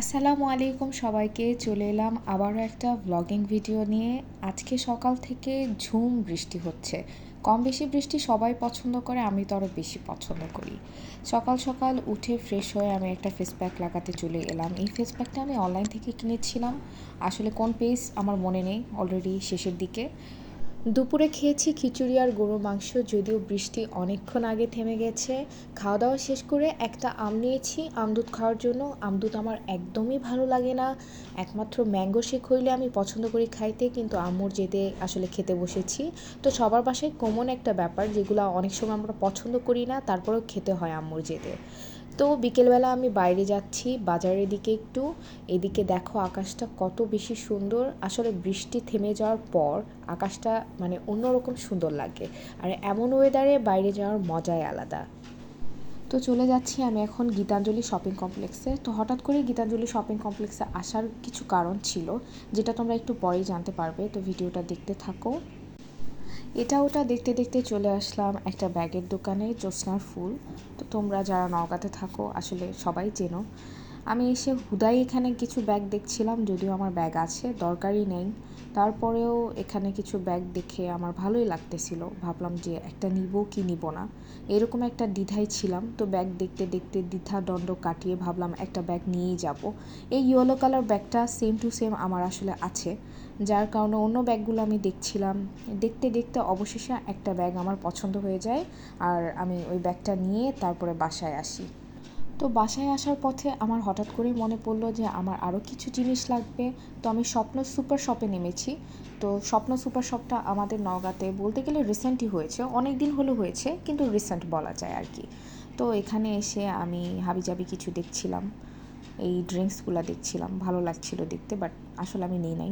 আসসালামু আলাইকুম সবাইকে, চলে এলাম আবারও একটা ব্লগিং ভিডিও নিয়ে। আজকে সকাল থেকে ঝুম বৃষ্টি হচ্ছে। কম বেশি বৃষ্টি সবাই পছন্দ করে, আমি তো আরও বেশি পছন্দ করি। সকাল সকাল উঠে ফ্রেশ হয়ে আমি একটা ফেস প্যাক লাগাতে চলে এলাম। এই ফেস প্যাকটা আমি অনলাইন থেকে কিনেছিলাম। আসলে কোন পেজ আমার মনে নেই অলরেডি শেষের দিকে। দুপুরে খেয়েছি খিচুড়ি আর গরুর মাংস, যদিও বৃষ্টি অনেকক্ষণ আগে থেমে গেছে। খাওয়া দাওয়া শেষ করে একটা আম নিয়েছি। আমদুধ খাওয়ার জন্য আমদুধ আমার একদমই ভালো লাগে না। একমাত্র ম্যাঙ্গো শেক হইলে আমি পছন্দ করি খাইতে, কিন্তু আম্মুর যেতে আসলে খেতে বসেছি। তো সবার বাসায় কমন একটা ব্যাপার, যেগুলো অনেক সময় আমরা পছন্দ করি না, তারপরেও খেতে হয় আম্মুর যেতে। তো বিকেলবেলা আমি বাইরে যাচ্ছি, বাজারের দিকে একটু। এদিকে দেখো আকাশটা কত বেশি সুন্দর। আসলে বৃষ্টি থেমে যাওয়ার পর আকাশটা মানে অন্যরকম সুন্দর লাগে। আর এমন ওয়েদারে বাইরে যাওয়ার মজাই আলাদা। তো চলে যাচ্ছি আমি এখন গীতাঞ্জলি শপিং কমপ্লেক্সে তো হঠাৎ করে গীতাঞ্জলি শপিং কমপ্লেক্সে আসার কিছু কারণ ছিল, যেটা তোমরা একটু পরেই জানতে পারবে। তো ভিডিওটা দেখতে থাকো। এটা ওটা দেখতে দেখতে চলে আসলাম একটা ব্যাগের দোকানে জ্যোৎস্নার ফুল। তো তোমরা যারা নওগাঁতে থাকো, আসলে সবাই চেনো। আমি এসে হুদাই এখানে কিছু ব্যাগ দেখছিলাম, যদিও আমার ব্যাগ আছে, দরকারই নেই। তারপরেও এখানে কিছু ব্যাগ দেখে আমার ভালোই লাগতেছিল। ভাবলাম যে একটা নিব কি নিব না। এরকম একটা দ্বিধায় ছিলাম, তো ব্যাগ দেখতে দেখতে দ্বিধা দণ্ড কাটিয়ে ভাবলাম একটা ব্যাগ নিয়েই যাব। এই ইয়েলো কালার ব্যাগটা সেম টু সেম আমার আসলে আছে। যার কারণে অন্য ব্যাগগুলো আমি দেখছিলাম। দেখতে দেখতে অবশেষে একটা ব্যাগ আমার পছন্দ হয়ে যায়, আর আমি ওই ব্যাগটা নিয়ে তারপরে বাসায় আসি। তো বাসায় আসার পথে আমার হঠাৎ করে মনে পড়ল যে আমার আরও কিছু জিনিস লাগবে। তো আমি স্বপ্ন সুপার শপে নেমেছি। তো স্বপ্ন সুপার শপটা আমাদের নওগাঁতে বলতে গেলে রিসেন্টই হয়েছে। অনেক দিন হলো হয়েছে, কিন্তু রিসেন্ট বলা যায় আর কি। তো এখানে এসে আমি হাবিজাবি কিছু দেখছিলাম। এই ড্রিঙ্কসগুলো দেখছিলাম। ভালো লাগছিল দেখতে বাট আসলে আমি নিই নাই।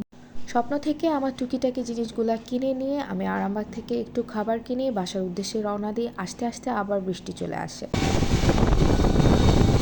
স্বপ্ন থেকে আমার টুকিটাকি জিনিসগুলো কিনে নিয়ে আমি আরামবাগ থেকে একটু খাবার কিনে বাসার উদ্দেশ্যে রওনা দিয়ে আস্তে আস্তে আবার বৃষ্টি চলে আসে।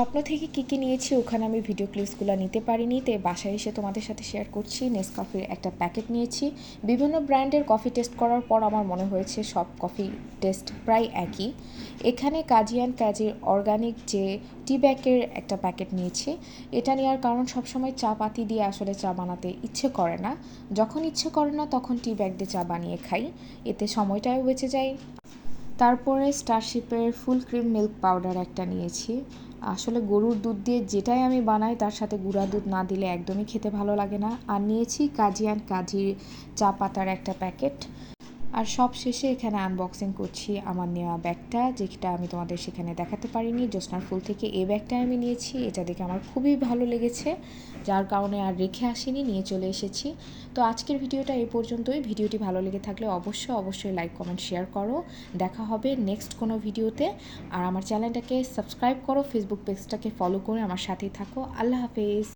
স্বপ্ন থেকে কী কী নিয়েছি ওখানে আমি ভিডিও ক্লিপসগুলো নিতে পারিনি, তো বাসায় এসে তোমাদের সাথে শেয়ার করছি। নেসকফির একটা প্যাকেট নিয়েছি। বিভিন্ন ব্র্যান্ডের কফি টেস্ট করার পর আমার মনে হয়েছে সব কফি টেস্ট প্রায় একই। এখানে কাজিয়ান কাজির অর্গানিক যে টি ব্যাগের একটা প্যাকেট নিয়েছি। এটা নেওয়ার কারণ সবসময় চা পাতি দিয়ে আসলে চা বানাতে ইচ্ছে করে না। যখন ইচ্ছে করে না তখন টি ব্যাগ দিয়ে চা বানিয়ে খাই। এতে সময়টাও বেঁচে যায়। তারপরে স্টারশিপের ফুল ক্রিম মিল্ক পাউডার একটা নিয়েছি। আসলে গরুর দুধ দিয়ে যেটাই আমি বানাই, তার সাথে গুঁড়া দুধ না দিলে একদমই খেতে ভালো লাগে না। আর নিয়েছি কাজি অ্যান্ড কাজির চা পাতার একটা প্যাকেট। আর সব শেষে এখানে আনবক্সিং করছি আমার নেওয়া ব্যাগটা, যেটা আমি তোমাদের সেখানে দেখাতে পারিনি। জ্যোৎস্নার ফুল থেকে এই ব্যাগটা আমি নিয়েছি, এটা দেখে আমার খুবই ভালো লেগেছে, যার কারণে আর রেখে আসিনি, নিয়ে চলে এসেছি। তো আজকের ভিডিওটা এই পর্যন্তই। ভিডিওটি ভালো লেগে থাকলে অবশ্যই অবশ্যই লাইক কমেন্ট শেয়ার করো। দেখা হবে নেক্সট কোনো ভিডিওতে। আর আমার চ্যানেলটাকে সাবস্ক্রাইব করো ফেসবুক পেজটাকে ফলো করে আমার সাথেই থাকো। আল্লাহ হাফেজ।